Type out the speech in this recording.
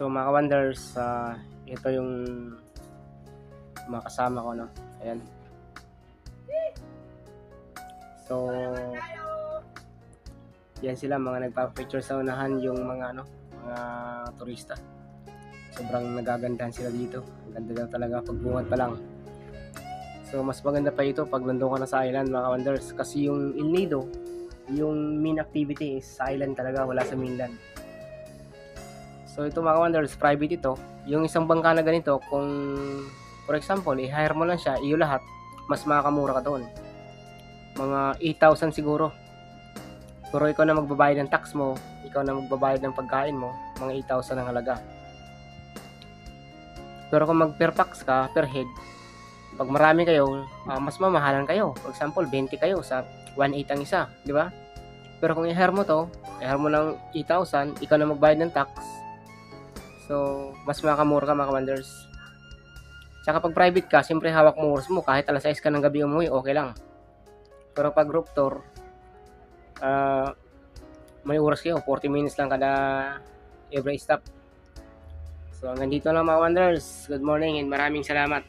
So mga wonders, ah, ito yung mga ko, no? Ayan. So, yan sila mga nagpa-picture sa unahan yung mga ano, mga turista. Sobrang nagagandahan sila dito. Ang ganda daw talaga pagbungad pa lang. So, mas maganda pa ito pag nandun ka na sa island, mga wonders. Kasi yung El Nido, yung main activity is sa island talaga, wala sa mainland. So ito mga wonders, private ito. Yung isang bangka na ganito, kung for example, i-hire mo lang siya, iyo lahat, mas makakamura ka doon. Mga 8,000 siguro. Pero ikaw na magbabayad ng tax mo, ikaw na magbabayad ng pagkain mo, mga 8,000 ang halaga. Pero kung mag per pax ka, per head, pag marami kayo, ah, mas mamahalan kayo. For example, 20 kayo sa 1.8 ang isa, di ba? Pero kung i-hire mo to, i-hire mo ng 8,000, ikaw na magbayad ng tax, So, mas makamura ka mga wonders. Tsaka pag private ka, siyempre hawak mo oras mo. Kahit alas 6 ka ng gabi umuwi, okay lang. Pero pag group tour, ah, may oras kayo. 40 minutes lang kada every stop. So, hanggang dito lang mga wonders. Good morning and maraming salamat.